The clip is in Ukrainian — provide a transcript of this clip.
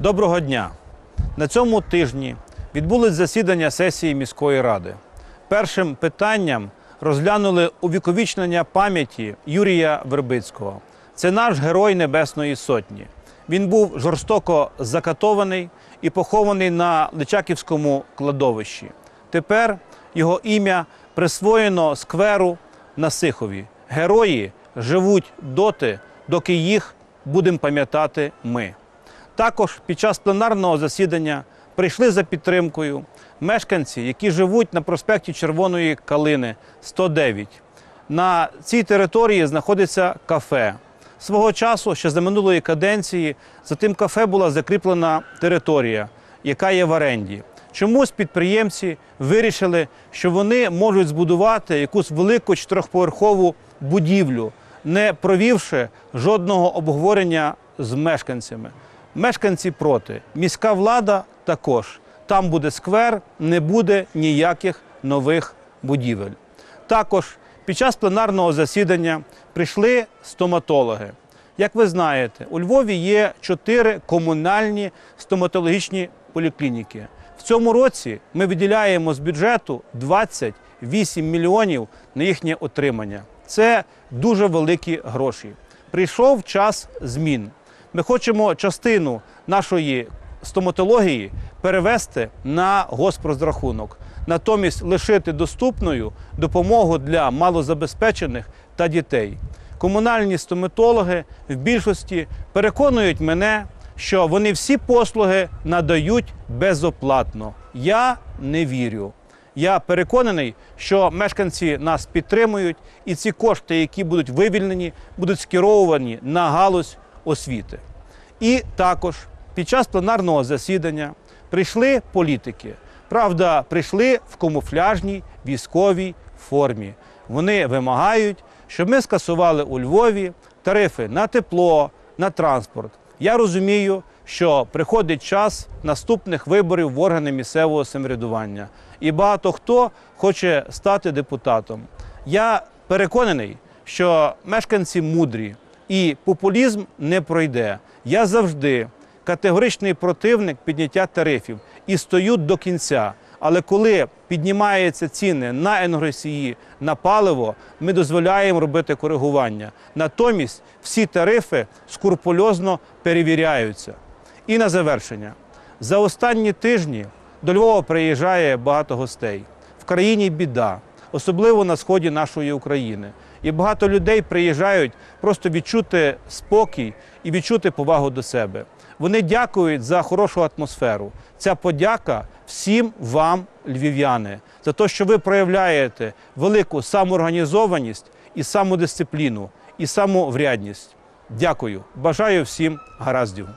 Доброго дня! На цьому тижні відбулось засідання сесії міської ради. Першим питанням розглянули увіковічнення пам'яті Юрія Вербицького. Це наш герой Небесної Сотні. Він був жорстоко закатований і похований на Личаківському кладовищі. Тепер його ім'я присвоєно скверу на Сихові. Герої живуть доти, доки їх будемо пам'ятати ми. Також під час пленарного засідання прийшли за підтримкою мешканці, які живуть на проспекті Червоної Калини 109. На цій території знаходиться кафе. Свого часу, ще за минулої каденції, за тим кафе була закріплена територія, яка є в оренді. Чомусь підприємці вирішили, що вони можуть збудувати якусь велику чотирьохповерхову будівлю, не провівши жодного обговорення з мешканцями. Мешканці проти. Міська влада також. Там буде сквер, не буде ніяких нових будівель. Також під час пленарного засідання прийшли стоматологи. Як ви знаєте, у Львові є чотири комунальні стоматологічні поліклініки. В цьому році ми виділяємо з бюджету 28 мільйонів на їхнє отримання. Це дуже великі гроші. Прийшов час змін. Ми хочемо частину нашої стоматології перевести на госпрозрахунок, натомість лишити доступною допомогу для малозабезпечених та дітей. Комунальні стоматологи в більшості переконують мене, що вони всі послуги надають безоплатно. Я не вірю. Я переконаний, що мешканці нас підтримують, і ці кошти, які будуть вивільнені, будуть скеровані на галузь освіти. І також під час пленарного засідання прийшли політики. Правда, прийшли в камуфляжній військовій формі. Вони вимагають, щоб ми скасували у Львові тарифи на тепло, на транспорт. Я розумію, що приходить час наступних виборів в органи місцевого самоврядування, і багато хто хоче стати депутатом. Я переконаний, що мешканці мудрі і популізм не пройде. Я завжди категоричний противник підняття тарифів і стою до кінця. Але коли піднімаються ціни на енергосії, на паливо, ми дозволяємо робити коригування. Натомість всі тарифи скрупульозно перевіряються. І на завершення. За останні тижні до Львова приїжджає багато гостей. В країні біда, особливо на сході нашої України. І багато людей приїжджають просто відчути спокій і відчути повагу до себе. Вони дякують за хорошу атмосферу. Ця подяка всім вам, львів'яни, за те, що ви проявляєте велику самоорганізованість і самодисципліну, і самоврядність. Дякую. Бажаю всім гараздів.